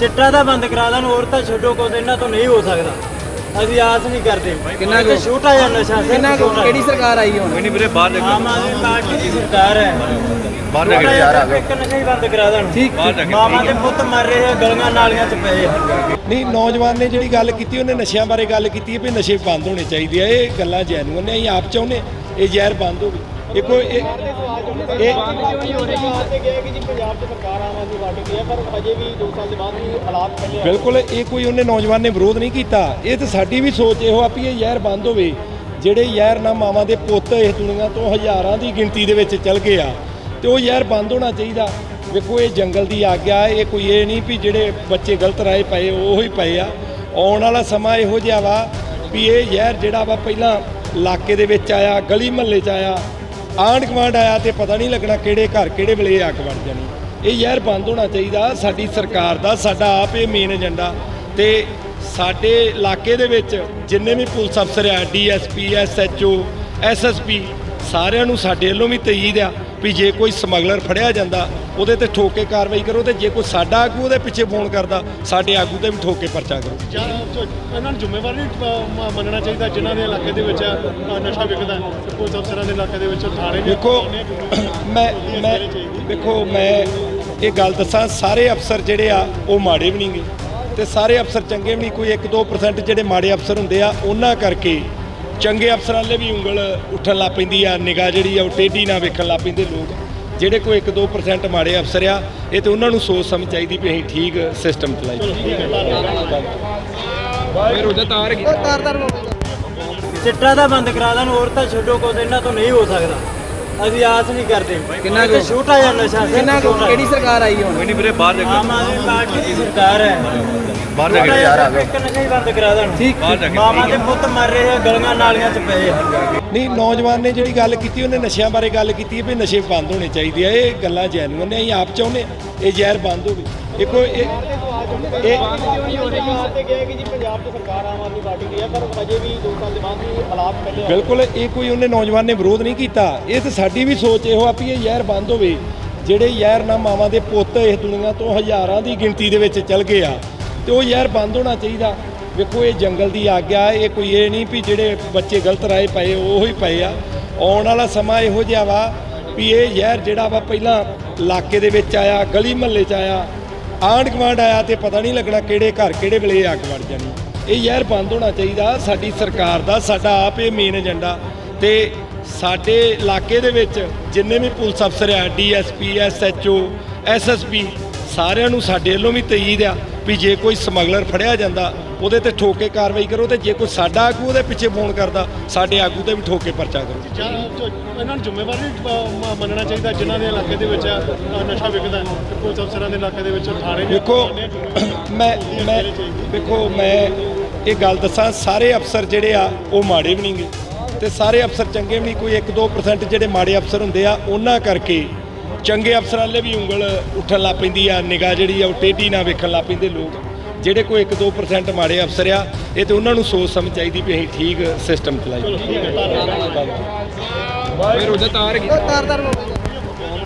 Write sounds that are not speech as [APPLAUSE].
ਚਿੱਟਾ ਤਾਂ ਬੰਦ ਕਰਾ ਦੇਣ ਹੋਰ ਤਾਂ ਛੱਡੋ ਕੁਝ ਇਹਨਾਂ ਤੋਂ ਨਹੀਂ ਹੋ ਸਕਦਾ। ਅਸੀਂ ਆਸ ਨਹੀਂ ਕਰਦੇ। ਕਿੰਨਾ ਕੁ? ਛੋਟਾ ਜਿਹਾ ਨਸ਼ਾ ਕਿੰਨਾ ਕੁ-। ਕਿਹੜੀ ਸਰਕਾਰ ਆਈ ਹੁਣ? ਨਹੀਂ ਵੀਰੇ ਬਾਹਰ ਨਿਕਲ। ਆਮ ਆਦਮੀ ਪਾਰਟੀ ਦੀ ਸਰਕਾਰ ਹੈ। ਬਾਹਰ ਨਿਕਲ। ਜਿਹਾ ਸਿਰਫ ਇੱਕ ਨਸ਼ਾ ਹੀ ਬੰਦ ਕਰਾ ਦੇਣ ਠੀਕ ਮਾਵਾਂ ਦੇ ਪੁੱਤ ਮਰ ਰਹੇ ਆ ਗਲੀਆਂ ਨਾਲੀਆਂ 'ਚ ਪਏ ਆ। ਨਹੀਂ ਨੌਜਵਾਨ ਨੇ ਜਿਹੜੀ ਗੱਲ ਕੀਤੀ ਉਹਨੇ ਨਸ਼ਿਆਂ ਬਾਰੇ ਗੱਲ ਕੀਤੀ ਹੈ ਵੀ ਨਸ਼ੇ ਬੰਦ ਹੋਣੇ ਚਾਹੀਦੇ ਆ। ਇਹ ਗੱਲਾਂ ਜੈਨੂਅਨ ਨੇ ਅਸੀਂ ਆਪ ਚਾਹੁੰਦੇ ਇਹ ਜ਼ਹਿਰ ਬੰਦ ਹੋਵੇ। ਇਹ ਕੋਈ ਇਹ ਇਹ ਬਿਲਕੁਲ, ਇਹ ਕੋਈ ਉਹਨੇ ਨੌਜਵਾਨ ਨੇ ਵਿਰੋਧ ਨਹੀਂ ਕੀਤਾ। ਇਹ ਤਾਂ ਸਾਡੀ ਵੀ ਸੋਚ ਇਹੋ ਆ ਵੀ ਇਹ ਜ਼ਹਿਰ ਬੰਦ ਹੋਵੇ। ਜਿਹੜੇ ਜ਼ਹਿਰ ਨਾ ਮਾਵਾਂ ਦੇ ਪੁੱਤ ਇਸ ਦੁਨੀਆ ਤੋਂ ਹਜ਼ਾਰਾਂ ਦੀ ਗਿਣਤੀ ਦੇ ਵਿੱਚ ਚਲ ਗਏ ਆ, ਤੇ ਉਹ ਜ਼ਹਿਰ ਬੰਦ ਹੋਣਾ ਚਾਹੀਦਾ। ਵੇਖੋ, ਇਹ ਜੰਗਲ ਦੀ ਆਗਿਆ, ਇਹ ਕੋਈ ਇਹ ਨਹੀਂ ਵੀ ਜਿਹੜੇ ਬੱਚੇ ਗਲਤ ਰਾਏ ਪਏ, ਉਹ ਹੀ ਪਏ ਆ। ਆਉਣ ਵਾਲਾ ਸਮਾਂ ਇਹੋ ਜਿਹਾ ਵਾ ਵੀ ਇਹ ਜ਼ਹਿਰ ਜਿਹੜਾ ਵਾ ਪਹਿਲਾਂ ਇਲਾਕੇ ਦੇ ਵਿੱਚ ਆਇਆ, ਗਲੀ ਮਹੱਲੇ 'ਚ ਆਇਆ ਆਂਢ ਗੁਆਂਢ ਆਇਆ ਤੇ ਪਤਾ ਨਹੀਂ ਲੱਗਣਾ ਕਿਹੜੇ ਘਰ ਕਿਹੜੇ ਵੇਲੇ ਇਹ ਅੱਗ ਬਣ ਜਾਣੀ। ਇਹ ਯਾਰ ਬੰਦ ਹੋਣਾ ਚਾਹੀਦਾ, ਸਾਡੀ ਸਰਕਾਰ ਦਾ, ਸਾਡਾ ਆਪ ਇਹ ਮੇਨ ਏਜੰਡਾ ਤੇ ਸਾਡੇ ਇਲਾਕੇ ਦੇ ਵਿੱਚ ਜਿੰਨੇ ਵੀ ਪੁਲਿਸ ਅਫਸਰ ਆ ਡੀਐਸਪੀ ਐਸਐਚਓ ਐਸਐਸਪੀ ਸਾਰਿਆਂ ਨੂੰ ਸਾਡੇ ਵੱਲੋਂ ਵੀ ਤਈਦ ਆ ਵੀ ਜੇ ਕੋਈ ਸਮਗਲਰ ਫੜਿਆ ਜਾਂਦਾ ਉਹਦੇ ਤੇ ਠੋਕ ਕੇ ਕਾਰਵਾਈ ਕਰੋ ਤੇ ਜੇ ਕੋਈ ਸਾਡਾ ਆਗੂ ਉਹਦੇ ਪਿੱਛੇ ਫੋਨ ਕਰਦਾ ਸਾਡੇ ਆਗੂ ਤੇ ਵੀ ਠੋਕ ਕੇ ਪਰਚਾ ਕਰੋ। ਇਹਨਾਂ ਨੂੰ ਜ਼ਿੰਮੇਵਾਰ ਮੰਨਣਾ ਚਾਹੀਦਾ ਜਿਨ੍ਹਾਂ ਦੇ ਇਲਾਕੇ ਦੇ ਵਿੱਚ ਨਸ਼ਾ ਵਿਕਦਾ ਪੁਲਿਸ ਅਫਸਰਾਂ ਦੇ ਇਲਾਕੇ ਦੇ ਵਿੱਚ ਥਾਣੇ ਦੇਖੋ ਮੈਂ ਮੈਂ ਦੇਖੋ ਮੈਂ ਇਹ ਗੱਲ ਦੱਸਾਂ ਸਾਰੇ ਅਫਸਰ ਜਿਹੜੇ ਆ ਉਹ ਮਾੜੇ ਵੀ ਨਹੀਂਗੇ ਤੇ ਸਾਰੇ ਅਫਸਰ ਚੰਗੇ ਵੀ ਨਹੀਂ ਕੋਈ 1-2% ਜਿਹੜੇ ਮਾੜੇ ਅਫਸਰ ਹੁੰਦੇ ਆ ਉਹਨਾਂ ਕਰਕੇ ਚੰਗੇ ਅਫਸਰਾਂ ਲਈ ਵੀ ਉਂਗਲ ਉੱਠਣ ਲੱਗ ਪੈਂਦੀ ਆ ਨਿਗਾਹ ਜਿਹੜੀ ਆ ਉਹ ਟੇਢੀ ਨਾਲ ਵੇਖਣ ਲੱਗ ਪੈਂਦੇ ਲੋਕ। ਜਿਹੜੇ ਕੋਈ 1-2% ਮਾੜੇ ਅਫਸਰ ਆ ਇਹ ਤੇ ਉਹਨਾਂ ਨੂੰ ਸੋਚ ਸਮਝ ਚਾਹੀਦੀ ਵੀ ਅਸੀਂ ਠੀਕ ਸਿਸਟਮ ਚਲਾਈਏ ਤਾਰ ਚਿੱਟਾ ਤਾਂ ਬੰਦ ਕਰਾ ਦੇਣ ਹੋਰ ਤਾਂ ਛੱਡੋ ਕੁਝ ਇਹਨਾਂ ਤੋਂ ਨਹੀਂ ਹੋ ਸਕਦਾ। ਅਸੀਂ ਆਸ ਨਹੀਂ ਕਰਦੇ। ਕਿੰਨਾ ਕੁ? ਛੋਟਾ ਜਿਹਾ ਨਸ਼ਾ ਕਿੰਨਾ। ਕਿਹੜੀ ਸਰਕਾਰ ਆਈ ਹੁਣ? ਨਹੀਂ ਵੀਰੇ ਬਾਹਰ ਨਿਕਲ ਆਮ ਆਦਮੀ ਪਾਰਟੀ ਦੀ ਸਰਕਾਰ ਹੈ। ਬਾਹਰ ਜਾ ਕੇ ਜਿਹਾ ਸਿਰਫ ਇੱਕ ਨਸ਼ਾ ਹੀ ਬੰਦ ਕਰਾ ਦੇਣ। ਠੀਕ ਮਾਵਾਂ ਦੇ ਪੁੱਤ ਮਰ ਰਹੇ ਆ ਗਲੀਆਂ ਨਾਲੀਆਂ 'ਚ ਪਏ ਆ। ਨਹੀਂ ਨੌਜਵਾਨ ਨੇ ਜਿਹੜੀ ਗੱਲ ਕੀਤੀ ਉਹਨੇ ਨਸ਼ਿਆਂ ਬਾਰੇ ਗੱਲ ਕੀਤੀ ਹੈ ਵੀ ਨਸ਼ੇ ਬੰਦ ਹੋਣੇ ਚਾਹੀਦੇ ਆ ਇਹ ਗੱਲਾਂ ਜੈਨੂਅਨ ਨੇ ਅਸੀਂ ਆਪ ਚਾਹੁੰਦੇ ਇਹ ਜ਼ਹਿਰ ਬੰਦ ਹੋਵੇ। ਇਹ ਕੋਈ ਇਹ ਇਹ ਬਿਲਕੁਲ ਇਹ ਕੋਈ ਉਹਨੇ ਨੌਜਵਾਨ ਨੇ ਵਿਰੋਧ ਨਹੀਂ ਕੀਤਾ। ਇਹ ਤਾਂ ਸਾਡੀ ਵੀ ਸੋਚ ਇਹੋ ਆ ਵੀ ਇਹ ਜ਼ਹਿਰ ਬੰਦ ਹੋਵੇ। ਜਿਹੜੇ ਜ਼ਹਿਰ ਨਾ ਮਾਵਾਂ ਦੇ ਪੁੱਤ ਇਸ ਦੁਨੀਆ ਤੋਂ ਹਜ਼ਾਰਾਂ ਦੀ ਗਿਣਤੀ ਦੇ ਵਿੱਚ ਚਲ ਗਏ ਆ। ਤੇ ਉਹ ਜ਼ਹਿਰ ਬੰਦ ਹੋਣਾ ਚਾਹੀਦਾ। ਵੇਖੋ, ਇਹ ਜੰਗਲ ਦੀ ਆਗਿਆ ਇਹ ਕੋਈ ਇਹ ਨਹੀਂ ਵੀ ਜਿਹੜੇ ਬੱਚੇ ਗਲਤ ਰਾਏ ਪਏ, ਉਹ ਹੀ ਪਏ ਆ। ਆਉਣ ਵਾਲਾ ਸਮਾਂ ਇਹੋ ਜਿਹਾ ਵਾ ਵੀ ਇਹ ਜ਼ਹਿਰ ਜਿਹੜਾ ਵਾ ਪਹਿਲਾਂ ਇਲਾਕੇ ਦੇ ਵਿੱਚ ਆਇਆ, ਗਲੀ ਮਹੱਲੇ 'ਚ ਆਇਆ, ਆਂਢ ਗੁਆਂਢ ਆਇਆ ਤੇ ਪਤਾ ਨਹੀਂ ਲੱਗਣਾ ਕਿਹੜੇ ਘਰ ਕਿਹੜੇ ਵੇਲੇ ਅੱਗ ਵੜ ਜਾਣੀ। ਇਹ ਜ਼ਹਿਰ ਬੰਦ ਹੋਣਾ ਚਾਹੀਦਾ। ਸਾਡੀ ਸਰਕਾਰ ਦਾ, ਸਾਡਾ ਆਪ ਇਹ ਮੇਨ ਏਜੰਡਾ ਤੇ ਸਾਡੇ ਇਲਾਕੇ ਦੇ ਵਿੱਚ ਜਿੰਨੇ ਵੀ ਪੁਲਿਸ ਅਫਸਰ ਆ, ਡੀਐਸਪੀ, ਐਸਐਚਓ, ਐਸਐਸਪੀ, ਸਾਰਿਆਂ ਨੂੰ ਸਾਡੇ ਵੱਲੋਂ ਵੀ ਤਈਦ ਆ। ਵੀ ਜੇ ਕੋਈ ਸਮਗਲਰ ਫੜਿਆ ਜਾਂਦਾ ਉਹਦੇ ਤੇ ਠੋਕ ਕੇ ਕਾਰਵਾਈ ਕਰੋ ਤੇ ਜੇ ਕੋਈ ਸਾਡਾ ਆਗੂ ਉਹਦੇ ਪਿੱਛੇ ਫੋਨ ਕਰਦਾ ਸਾਡੇ ਆਗੂ ਤੇ ਵੀ ਠੋਕ ਕੇ ਪਰਚਾ ਕਰੋ। ਇਹਨਾਂ ਨੂੰ ਜ਼ਿੰਮੇਵਾਰ ਨਹੀਂ ਅ, ਮ- ਮੰਨਣਾ ਚਾਹੀਦਾ ਜਿਨ੍ਹਾਂ ਦੇ ਇਲਾਕੇ ਦੇ ਵਿੱਚ ਅ, ਨਸ਼ਾ ਵਿਕਦਾ ਹੈ ਤੇ ਪੁਲਿਸ ਅਫਸਰਾਂ ਦੇ ਇਲਾਕੇ ਦੇ ਵਿੱਚ ਥਾਣੇ ਵੀ ਵੇਖੋ [CLEARS THROAT] ਮੈਂ ਮੈਂ ਵੇਖੋ ਮੈਂ ਇਹ ਗੱਲ ਦੱਸਾਂ ਸਾਰੇ ਅਫਸਰ ਜਿਹੜੇ ਆ ਉਹ ਮਾੜੇ ਵੀ ਨਹੀਂਗੇ ਤੇ ਸਾਰੇ ਅਫਸਰ ਚੰਗੇ ਵੀ ਨਹੀਂ ਕੋਈ 1-2% ਜਿਹੜੇ ਮਾੜੇ ਅਫਸਰ ਹੁੰਦੇ ਆ ਉਹਨਾਂ ਕਰਕੇ ਚੰਗੇ ਅਫਸਰਾਂ ਲਈ ਵੀ ਉਂਗਲ ਉੱਠਣ ਲੱਗ ਪੈਂਦੀ ਆ ਨਿਗਾਹ ਜਿਹੜੀ ਆ ਉਹ ਟੇਢੀ ਨਾਲ ਵੇਖਣ ਲੱਗ ਪੈਂਦੇ ਲੋਕ। ਜਿਹੜੇ ਕੋਈ 1-2% ਮਾੜੇ ਅਫਸਰ ਆ ਇਹ ਤੇ ਉਹਨਾਂ ਨੂੰ ਸੋਚ ਸਮਝ ਚਾਹੀਦੀ ਵੀ ਅਸੀਂ ਠੀਕ ਸਿਸਟਮ ਚਲਾਈਏ। ਫਿਰ ਉਹਦਾ ਤਾਰ ਗਈ।